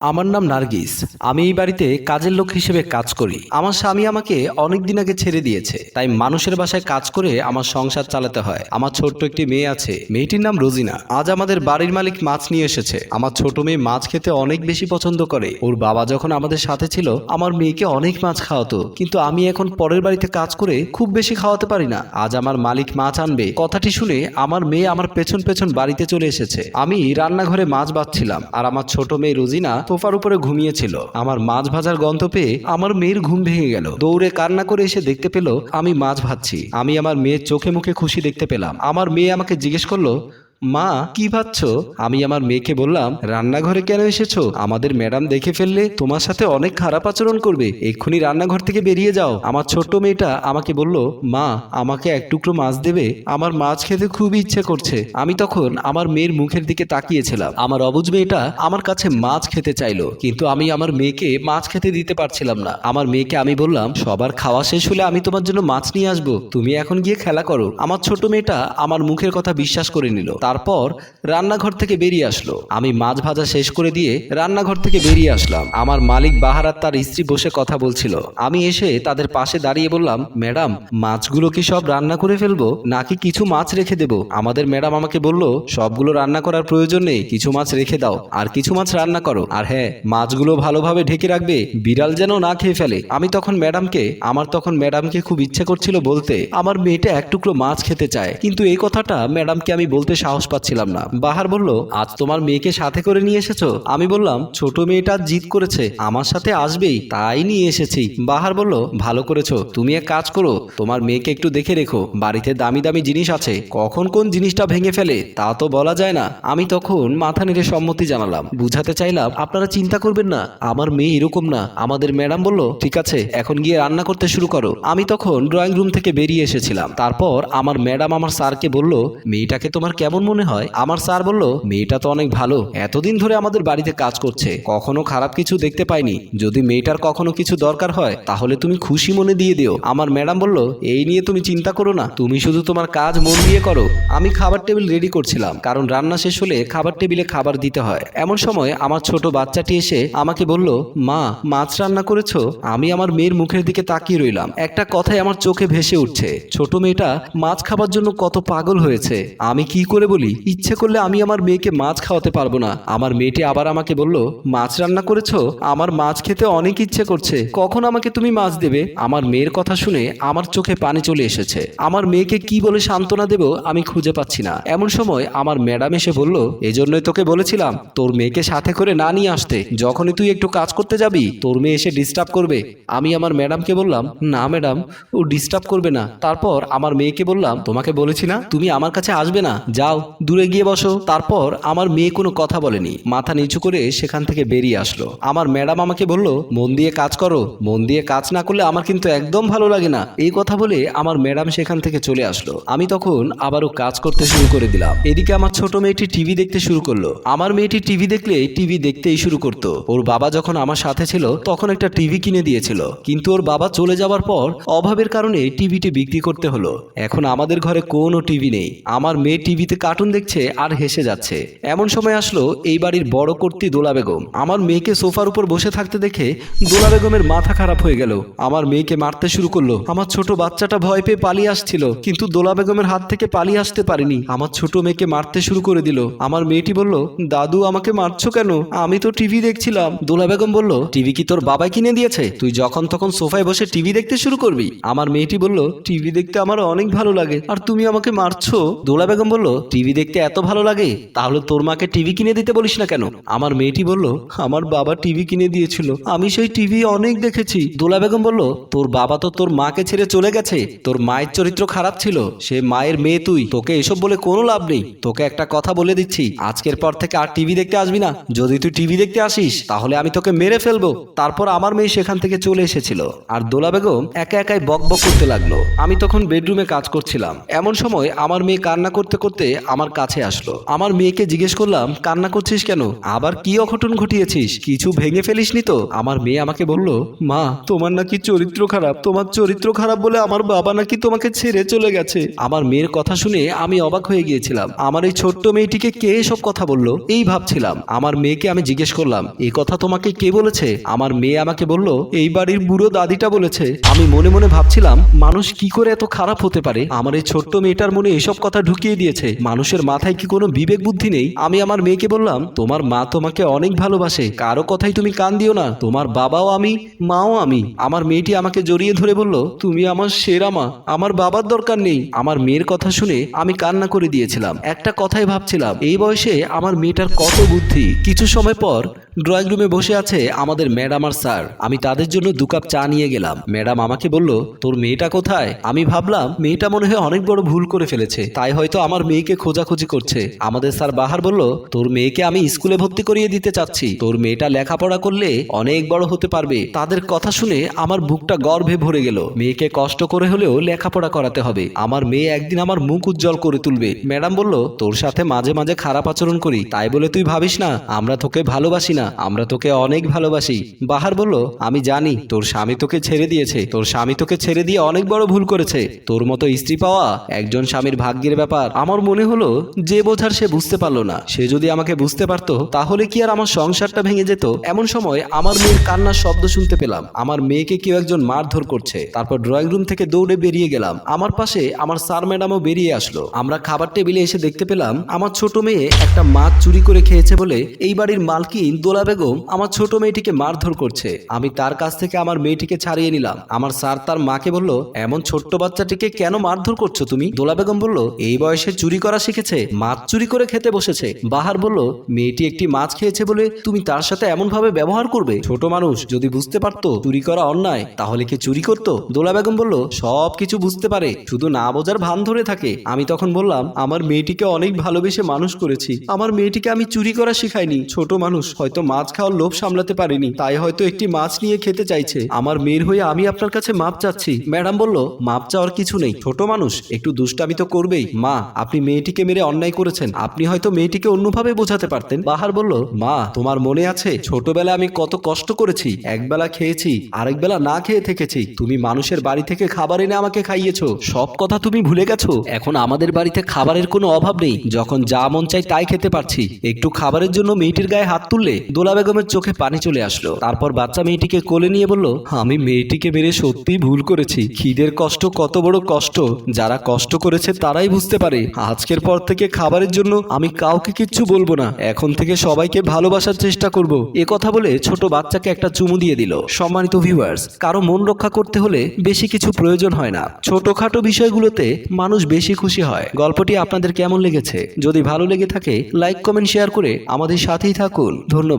আমার নাম নার্গিস। আমি এই বাড়িতে কাজের লোক হিসেবে কাজ করি। আমার স্বামী আমাকে অনেক দিন আগে ছেড়ে দিয়েছে। তাই মানুষের বাসায় কাজ করে আমার সংসার চালাতে হয়। আমার ছোট্ট একটি মেয়ে আছে। মেয়েটির নাম রোজিনা। আজ আমাদের বাড়ির মালিক মাছ নিয়ে এসেছে। আমার ছোট মেয়ে মাছ খেতে অনেক বেশি পছন্দ করে। ওর বাবা যখন আমাদের সাথে ছিল, আমার মেয়েকে অনেক মাছ খাওয়াতো। কিন্তু আমি এখন পরের বাড়িতে কাজ করে খুব বেশি খাওয়াতে পারি না। আজ আমার মালিক মাছ আনবে। কথাটি শুনে আমার মেয়ে আমার পেছন পেছন বাড়িতে চলে এসেছে। আমি রান্নাঘরে মাছ বাচ্ছিলাম। আর আমার ছোট মেয়ে রোজিনা সোফার উপরে ঘুমিয়েছিল। আমার মাছ ভাজার গন্ধ পেয়ে আমার মেয়ের ঘুম ভেঙে গেল। দৌড়ে কান্না করে এসে দেখতে পেল, আমি মাছ ভাজছি। আমি আমার মেয়ের চোখে মুখে খুশি দেখতে পেলাম। আমার মেয়ে আমাকে জিজ্ঞেস করল মা, কি ভাবছ? আমি আমার মেয়েকে বললাম, রান্নাঘরে কেন এসেছ? আমাদের ম্যাডাম দেখে ফেললে তোমার সাথে অনেক খারাপ আচরণ করবে। এক্ষুনি রান্নাঘর থেকে বেরিয়ে যাও। আমার ছোট্ট মেয়েটা আমাকে বলল, মা, আমাকে এক টুকরো মাছ দেবে। আমার মাছ খেতে খুবই ইচ্ছে করছে। আমি তখন আমার মেয়ের মুখের দিকে তাকিয়েছিলাম। আমার অবুজ মেয়েটা আমার কাছে মাছ খেতে চাইলো, কিন্তু আমি আমার মেয়েকে মাছ খেতে দিতে পারছিলাম না। আমার মেয়েকে আমি বললাম, সবার খাওয়া শেষ হলে আমি তোমার জন্য মাছ নিয়ে আসব। তুমি এখন গিয়ে খেলা করো। আমার ছোট মেয়েটা আমার মুখের কথা বিশ্বাস করে নিল। তারপর রান্নাঘর থেকে বেরিয়ে আসলো। আমি মাছ ভাজা শেষ করে দিয়ে রান্নাঘর থেকে বেরিয়ে আসলাম। আমার মালিক বাহারাত তার স্ত্রী বসে কথা বলছিল। আমি এসে তাদের পাশে দাঁড়িয়ে বললাম, ম্যাডাম, মাছগুলো কি সব রান্না করে ফেলব? নাকি কিছু মাছ রেখে দেবো? আমাদের ম্যাডাম আমাকে বলল, সবগুলো রান্না করার প্রয়োজন নেই, কিছু মাছ রেখে দাও। আর কিছু মাছ রান্না করো। আর হ্যাঁ মাছগুলো ভালোভাবে ঢেকে রাখবে, বিড়াল যেন না খেয়ে ফেলে। আমি তখন ম্যাডামকে, আমার তখন ম্যাডামকে খুব ইচ্ছে করছিল বলতে, আমার মেয়েটা এক টুকরো মাছ খেতে চায়। কিন্তু এই কথাটা ম্যাডামকে আমি বলতে সাহস পাচ্ছিলাম না। বাহার বলল, আজ তোমার মেয়েকে সাথে করে নিয়ে এসেছ? আমি বললাম, ছোট মেয়েটা জিদ করেছে, আমার সাথে আসবেই, তাই নিয়ে এসেছি। বাহার বলল, ভালো করেছ, তুমি এক কাজ করো, তোমার মেয়েকে একটু দেখে রেখো, বাড়িতে দামি দামি জিনিস আছে, কখন কোন জিনিসটা ভেঙে ফেলে, তা তো বলা যায় না। আমি তখন মাথা নেড়ে সম্মতি জানালাম। বুঝাতে চাইলাম, আপনারা চিন্তা করবেন না, আমার মেয়ে এরকম না। আমাদের ম্যাডাম বলল, ঠিক আছে, এখন গিয়ে রান্না করতে শুরু করো। আমি তখন ড্রয়িং রুম থেকে বেরিয়ে এসেছিলাম। তারপর আমার ম্যাডাম আমার স্যারকে বলল, মেয়েটাকে তোমার কেমন মনে হয়, আমার স্যার বলল, মেয়েটা তো অনেক ভালো। এতদিন ধরে আমাদের বাড়িতে কাজ করছে। কখনো খারাপ কিছু দেখতে পাইনি। যদি মেয়েটার কখনো কিছু দরকার হয়, তাহলে তুমি খুশি মনে দিয়ে দিও। আমার ম্যাডাম বলল, এই নিয়ে তুমি চিন্তা করো না। তুমি শুধু তোমার কাজ মন দিয়ে করো। আমি খাবার টেবিল রেডি করছিলাম, কারণ রান্না শেষ হলে খাবার টেবিলে খাবার দিতে হয়। এমন সময় আমার ছোট বাচ্চাটি এসে আমাকে বলল, মা, মাছ রান্না করেছ? আমি আমার মেয়ের মুখের দিকে তাকিয়ে রইলাম। একটা কথাই আমার চোখে ভেসে উঠছে। ছোট মেয়েটা মাছ খাবার জন্য কত পাগল হয়েছে। আমি কি করে বলি ইচ্ছে করলে আমি আমার মেয়েকে মাছ খাওয়াতে পারব না। আমার মেয়েটি আবার আমাকে বলল, মাছ রান্না করেছ? আমার মাছ খেতে অনেক ইচ্ছে করছে। কখন আমাকে তুমি মাছ দেবে? আমার মেয়ের কথা শুনে আমার চোখে পানি চলে এসেছে। আমার মেয়েকে কি বলে সান্ত্বনা দেব আমি খুঁজে পাচ্ছি না। এমন সময় আমার ম্যাডাম এসে বলল, এজন্যই তোকে বলেছিলাম, তোর মেয়েকে সাথে করে না নিয়ে আসতে। যখনই তুই একটু কাজ করতে যাবি, তোর মেয়ে এসে ডিস্টার্ব করবে। আমি আমার ম্যাডামকে বললাম, না ম্যাডাম, ও ডিস্টার্ব করবে না। তারপর আমার মেয়েকে বললাম, তোমাকে বলেছি না, তুমি আমার কাছে আসবে না। যাও। দূরে গিয়ে বসো। তারপর আমার মেয়ে কোনো কথা বলেনি। মাথা নিচু করে সেখান থেকে বেরিয়ে আসলো। আমার ম্যাডাম আমাকে বলল, মন দিয়ে কাজ করো। মন দিয়ে কাজ না করলে আমার কিন্তু একদম ভালো লাগে না। এই কথা বলে আমার ম্যাডাম সেখান থেকে চলে আসলো। আমি তখন আবারও কাজ করতে শুরু করে দিলাম। এদিকে আমার ছোট মেয়েটি টিভি দেখতে শুরু করল। আমার মেয়েটি টিভি দেখলে টিভি দেখতেই শুরু করতো। ওর বাবা যখন আমার সাথে ছিল, তখন একটা টিভি কিনে দিয়েছিল। কিন্তু ওর বাবা চলে যাওয়ার পর অভাবের কারণে টিভিটি বিক্রি করতে হলো। এখন আমাদের ঘরে কোনো টিভি নেই। আমার মেয়ে টিভিতে কার্টুন দেখছে আর হেসে যাচ্ছে। এমন সময় আসলো এই বাড়ির বড় কর্তি দোলা বেগম। আমার মেয়েকে সোফার উপর বসে থাকতে দেখে দোলা বেগমের মাথা খারাপ হয়ে গেল। আমার মেয়েকে মারতে শুরু করল। আমার ছোট বাচ্চাটা ভয় পেয়ে পালিয়ে আসছিল, কিন্তু দোলা বেগমের হাত থেকে পালিয়ে আসতে পারিনি। আমার ছোট মেয়েকে মারতে শুরু করে দিল। আমার মেয়েটি বলল, দাদু, আমাকে মারছো কেন? আমি তো টিভি দেখছিলাম। দোলা বেগম বলল, টিভি কি তোর বাবাই কিনে দিয়েছে? তুই যখন তখন সোফায় বসে টিভি দেখতে শুরু করবি। আমার মেয়েটি বলল, টিভি দেখতে আমার অনেক ভালো লাগে, আর তুমি আমাকে মারছো? দোলা বেগম বলল টিভি দেখতে এত ভালো লাগে, তাহলে তোর মাকে টিভি কিনে দিতে বলিস না কেন? আমার মেয়েটি বলল, আমার বাবা টিভি কিনে দিয়েছিল। আমি সেই টিভি অনেক দেখেছি। দোলা বেগম বলল, তোর বাবা তো তোর মাকে ছেড়ে চলে গেছে। তোর মায়ের চরিত্র খারাপ ছিল। সে মায়ের মেয়ে তুই। তোকে এসব বলে কোনো লাভ নেই। তোকে একটা কথা বলে দিচ্ছি। আজকের পর থেকে আর টিভি দেখতে আসবি না। যদি তুই টিভি দেখতে আসিস, তাহলে আমি তোকে মেরে ফেলব। তারপর আমার মেয়ে সেখান থেকে চলে এসেছিল। আর দোলা বেগম একা একাই বক বক করতে লাগল। আমি তখন বেডরুমে কাজ করছিলাম। এমন সময় আমার মেয়ে কান্না করতে করতে আমার কাছে আসলো। আমার মেয়েকে জিজ্ঞেস করলাম, কান্না করছিস কেন? আবার কি অঘটন ঘটিয়েছিস? কিছু ভেঙে ফেলিসনি তো? আমার মেয়ে আমাকে বলল, মা, তোমার নাকি চরিত্র খারাপ। তোমার চরিত্র খারাপ বলে আমার বাবা নাকি তোমাকে ছেড়ে চলে গেছে। আমার মেয়ের কথা শুনে আমি অবাক হয়ে গিয়েছিলাম। আমার এই ছোট্ট মেয়েটিকে কে এসব কথা বলল? এই ভাবছিলাম। আমার মেয়েকে আমি জিজ্ঞেস করলাম এই কথা তোমাকে কে বলেছে? আমার মেয়ে আমাকে বলল, এই বাড়ির বুড়ো দাদিটা বলেছে। আমি মনে মনে ভাবছিলাম, মানুষ কি করে এত খারাপ হতে পারে? আমার এই ছোট্ট মেয়েটার মনে এসব কথা ঢুকিয়ে দিয়েছে। মানুষের মাথায় কি কোনো বিবেক বুদ্ধি নেই? আমি আমার মেয়েকে বললাম, তোমার মা তোমাকে অনেক ভালোবাসে। কারও কথাই তুমি কান দিও না। তোমার বাবাও আমি, মাও আমি। আমার মেয়েটি আমাকে জড়িয়ে ধরে বলল, তুমি আমার সেরা মা। আমার বাবার দরকার নেই। আমার মেয়ের কথা শুনে আমি কান্না করে দিয়েছিলাম। একটা কথাই ভাবছিলাম, এই বয়সে আমার মেয়েটার কত বুদ্ধি? কিছু সময় পর ড্রয়িং রুমে বসে আছে আমাদের ম্যাডাম আর স্যার। আমি তাদের জন্য দু কাপ চা নিয়ে গেলাম। ম্যাডাম আমাকে বলল, তোর মেয়েটা কোথায়? আমি ভাবলাম, মেয়েটা মনে হয় অনেক বড় ভুল করে ফেলেছে। তাই হয়তো আমার মেয়েকে খোঁজাখুঁজি করছে। আমাদের স্যার বাহার বলল, তোর মেয়েকে আমি স্কুলে ভর্তি করিয়ে দিতে চাচ্ছি। তোর মেয়েটা লেখাপড়া করলে অনেক বড় হতে পারবে। তাদের কথা শুনে আমার বুকটা গর্ভে ভরে গেল। মেয়েকে কষ্ট করে হলেও লেখাপড়া করাতে হবে। আমার মেয়ে একদিন আমার মুখ উজ্জ্বল করে তুলবে। ম্যাডাম বলল, তোর সাথে মাঝে মাঝে খারাপ আচরণ করি, তাই বলে তুই ভাবিস না। আমরা তোকে ভালোবাসি না। আমরা তোকে অনেক ভালোবাসি। বাহার বলল, আমি জানি, তোর স্বামী তোকে ছেড়ে দিয়েছে। তোর স্বামী তোকে ছেড়ে দিয়ে অনেক বড় ভুল করেছে। তোর মতো স্ত্রী পাওয়া একজন স্বামীর ভাগ্যের ব্যাপার। আমার মনে হলো, যে বোঝার সে বুঝতে পারল না। সে যদি আমাকে বুঝতে পারতো, তাহলে কি আর আমার সংসারটা ভেঙে যেত? এমন সময় আমার মেয়ের কান্নার শব্দ শুনতে পেলাম। আমার মেয়েকে কেউ একজন মারধর করছে। তারপর ড্রয়িং রুম থেকে দৌড়ে বেরিয়ে গেলাম। আমার পাশে আমার স্যার ম্যাডামও বেরিয়ে আসলো। আমরা খাবার টেবিলে এসে দেখতে পেলাম, আমার ছোট মেয়ে একটা মাছ চুরি করে খেয়েছে বলে এই বাড়ির মালকিন দোলা বেগম আমার ছোট মেয়েটিকে মারধর করছে। আমি তার কাছ থেকে আমার মেয়েটিকে ছাড়িয়ে নিলাম। আমার স্যার তার মাকে বলল, এমন ছোট্ট বাচ্চাটিকে কেন মারধর করছ তুমি? দোলা বেগম বলল, এই বয়সে চুরি করা শিখেছে, মাছ চুরি করে খেতে বসেছে। বাহার বলল, মেয়েটি একটি মাছ খেয়েছে বলে তুমি তার সাথে এমন ভাবে ব্যবহার করবে? ছোট মানুষ যদি বুঝতে পারতো চুরি করা অন্যায়, তাহলে কি চুরি করতো? দোলা বেগম বলল, সব কিছু বুঝতে পারে, শুধু না বোঝার ভান ধরে থাকে। আমি তখন বললাম, আমার মেয়েটিকে অনেক ভালোবেসে মানুষ করেছি। আমার মেয়েটিকে আমি চুরি করা শিখাইনি। ছোট মানুষ হয়তো মাছ খাওয়ার লোভ সামলাতে পারিনি, তাই হয়তো একটি মাছ নিয়ে খেতে চাইছে। আমার মেয়ের হয়ে আমি আপনার কাছে মাপ চাচ্ছি। ম্যাডাম বলল, মাপ চাওয়ার কিছু নেই। ছোট মানুষ, একটু দুষ্টামি তো করবেই। মা, আপনি মেয়েটিকে মেরে অন্যায় করেছেন। আপনি হয়তো মেয়েটিকে অন্যভাবে বোঝাতে পারতেন। বাহার বলল, মা, তোমার মনে আছে ছোটবেলা আমি কত কষ্ট করেছি। একবেলা খেয়েছি, আরেক বেলা না খেয়ে থেকেছি। তুমি মানুষের বাড়ি থেকে খাবার এনে আমাকে খাইয়েছো। সব কথা তুমি ভুলে গেছো। এখন আমাদের বাড়িতে খাবারের কোনো অভাব নেই। যখন যা মন চাই তাই খেতে পারছি। একটু খাবারের জন্য মেয়েটির গায়ে হাত তুললে দোলা বেগমের চোখে পানি চলে আসলো। তারপর বাচ্চা মেয়েটিকে কোলে নিয়ে বলল, আমি মেয়েটিকে মেরে সত্যি ভুল করেছি। খিদের কষ্ট, কত বড় কষ্ট। যারা কষ্ট করেছে তারাই বুঝতে পারে। আজকের পর থেকে খাবারের জন্য আমি কাউকে কিচ্ছু বলব না। এখন থেকে সবাইকে ভালোবাসার চেষ্টা করব। এ কথা বলে ছোট বাচ্চাকে একটা চুমু দিয়ে দিল। সম্মানিত ভিউয়ার্স, কারও মন রক্ষা করতে হলে বেশি কিছু প্রয়োজন হয় না। ছোটখাটো বিষয়গুলোতে মানুষ বেশি খুশি হয়। গল্পটি আপনাদের কেমন লেগেছে? যদি ভালো লেগে থাকে, লাইক, কমেন্ট, শেয়ার করে আমাদের সাথেই থাকুন। ধন্যবাদ।